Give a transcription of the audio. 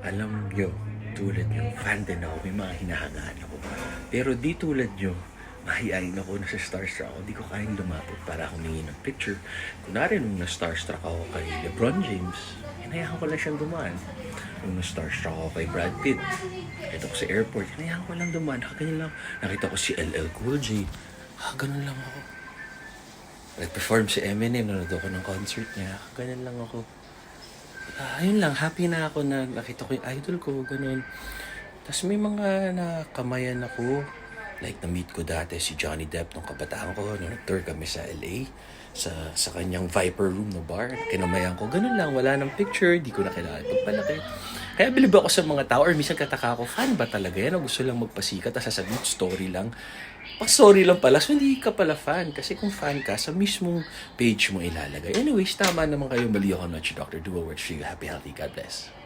alam nyo, tulad nyo, fan din ako, may mga hinahangaan ako. Pero di tulad nyo, mahihayin ako na sa starstruck ako. Di ko kayang lumapit para humingi ng picture. Kunwari nung na-starstruck ako kay Lebron James, hinayaan ko lang siyang dumaan. Nung na-starstruck ako kay Brad Pitt, nakita ko sa airport, hinayaan ko lang dumaan. Ganyan lang. Nakita ko si LL Cool J. Ah, ganun lang ako. Nag-perform si Eminem, nanonood ako ng concert niya. Ganun lang ako. Ah, ayun lang, happy na ako na nakita ko yung idol ko, ganun. Tapos may mga nakamayan ako. Like, na-meet ko dati si Johnny Depp nung kabataan ko. Nung nag-tour kami sa LA. Sa, sa kanyang Viper Room na bar. Kinamayan ko. Ganun lang, wala nang picture. Di ko na kailangan pagpalaki. Kaya bilib ako sa mga tao. Or minsan kataka ako, fan ba talaga yan? O gusto lang magpasikat? Tapos sasabihin, story lang. Pag story lang pala, so hindi ka pala fan. Kasi kung fan ka, sa mismong page mo ilalagay. Anyways, tama naman kayo. Mali ako not Dr. Duo. Words for you. Happy, healthy. God bless.